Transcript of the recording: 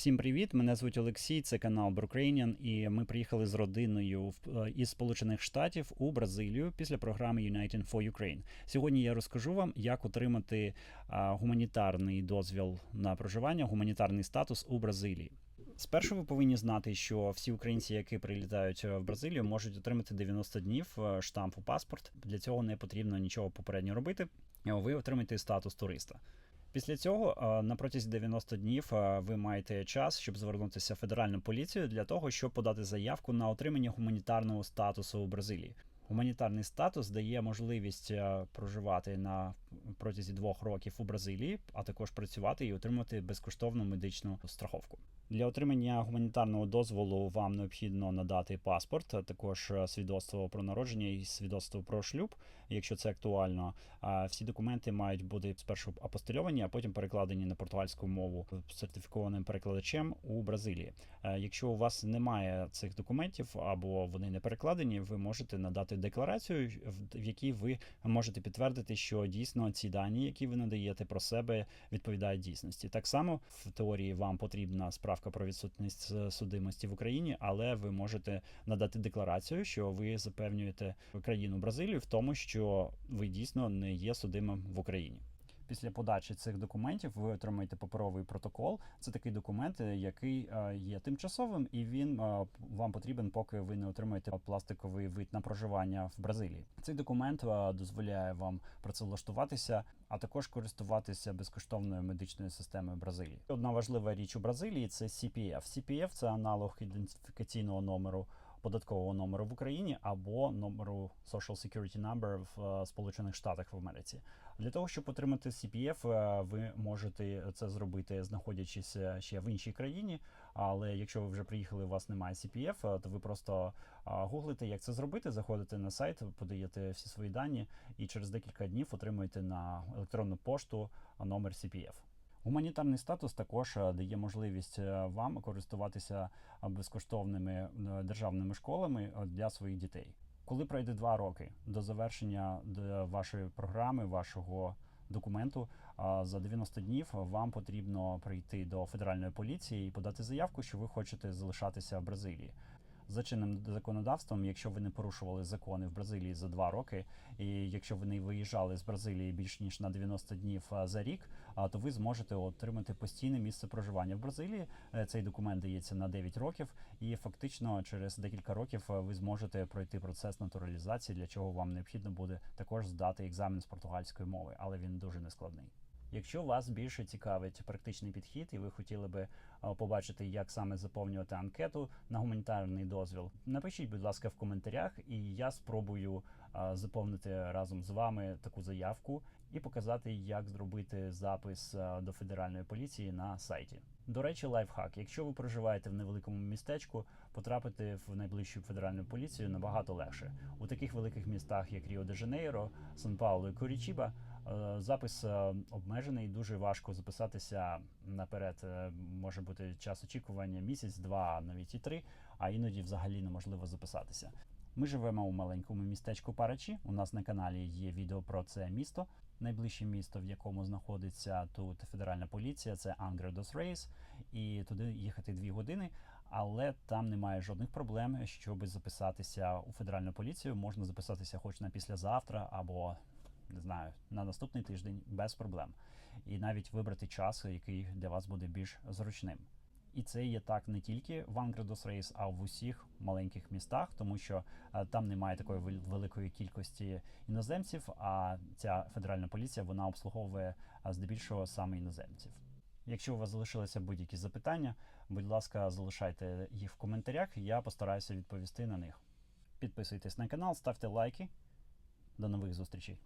Всім привіт! Мене звуть Олексій, це канал Brookrainian, і ми приїхали з родиною в- е, із Сполучених Штатів у Бразилію після програми United for Ukraine. Сьогодні я розкажу вам, як отримати гуманітарний дозвіл на проживання, гуманітарний статус у Бразилії. Спершу ви повинні знати, що всі українці, які прилітають е, в Бразилію, можуть отримати 90 днів е, штамп у паспорт. Для цього не потрібно нічого попередньо робити. Ви отримаєте статус туриста. Після цього на протязі 90 днів ви маєте час, щоб звернутися в федеральну поліцію для того, щоб подати заявку на отримання гуманітарного статусу у Бразилії. Гуманітарний статус дає можливість е, проживати на протязі двох років у Бразилії, а також працювати і отримати безкоштовну медичну страховку. Для отримання гуманітарного дозволу вам необхідно надати паспорт, а також е, свідоцтво про народження і свідоцтво про шлюб, якщо це актуально. Всі документи мають бути спершу апостильовані, а потім перекладені на португальську мову сертифікованим перекладачем у Бразилії. Е, Якщо у вас немає цих документів або вони не перекладені, ви можете надати декларацію, в- якій ви можете підтвердити, що дійсно ці дані, які ви надаєте про себе, відповідають дійсності. Так само в теорії вам потрібна справка про відсутність е, судимості в Україні, але ви можете надати декларацію, що ви запевнюєте країну Бразилію в тому, що ви дійсно не є судимим в Україні. Після подачі цих документів ви отримаєте паперовий протокол. Це такий документ, е, який е, є тимчасовим, і він е, вам потрібен, поки ви не отримаєте пластиковий вид на проживання в Бразилії. Цей документ дозволяє вам працевлаштуватися, а також користуватися безкоштовною медичною системою Бразилії. Одна важлива річ у Бразилії це CPF. CPF – це аналог ідентифікаційного номеру податкового номеру в Україні або номеру Social Security Number в е, Сполучених Штатах в Америці. Для того, щоб отримати CPF, е, ви можете це зробити, знаходячись е, ще в іншій країні. Але якщо ви вже приїхали, у вас немає CPF, то ви просто гуглите, як це зробити, заходите на сайт, подаєте всі свої дані, і через декілька днів отримуєте на електронну пошту номер CPF. Гуманітарний статус також е, дає можливість е, вам користуватися е, безкоштовними державними школами для своїх дітей. Коли пройде два роки до завершення вашої програми, вашого документу, за 90 днів вам потрібно прийти до федеральної поліції і подати заявку, що ви хочете залишатися в Бразилії. За чинним законодавством, якщо ви не порушували закони в Бразилії за два роки, і якщо ви не виїжджали з Бразилії більш ніж на 90 днів за рік, а, то ви зможете отримати постійне місце проживання в Бразилії. Е, Цей документ дається на 9 років, і фактично через декілька років е, ви зможете пройти процес натуралізації, для чого вам необхідно буде також здати екзамен з португальської мови, але він дуже нескладний. Якщо вас більше цікавить практичний підхід, і ви хотіли би побачити, як саме заповнювати анкету на гуманітарний дозвіл, напишіть, будь ласка, в коментарях, і я спробую заповнити разом з вами таку заявку і показати, як зробити запис до федеральної поліції на сайті. До речі, лайфхак. Якщо ви проживаєте в невеликому містечку, потрапити в найближчу федеральну поліцію набагато легше. У таких великих містах, як Ріо де Жанейро, Сан Пауло і Курічіба, е, запис е, обмежений, дуже важко записатися наперед. Е, Може бути час очікування місяць, два, навіть і три, а іноді взагалі неможливо записатися. Ми живемо у маленькому містечку Парачі. У нас на каналі є відео про це місто. Найближче місто, в якому знаходиться тут федеральна поліція, це Ангре дос Рейс, і туди їхати дві години. Але там немає жодних проблем, щоб записатися у федеральну поліцію. Можна записатися хоч на післязавтра або не знаю на наступний тиждень без проблем, і навіть вибрати час, який для вас буде більш зручним. І це є так не тільки в Ангредос Рейс, а в усіх маленьких містах, тому що е, там немає такої великої кількості іноземців. А ця федеральна поліція вона обслуговує е, здебільшого саме іноземців. Якщо у вас залишилися будь-які запитання, будь ласка, залишайте їх в коментарях, я постараюся відповісти на них. Підписуйтесь на канал, ставте лайки. До нових зустрічей.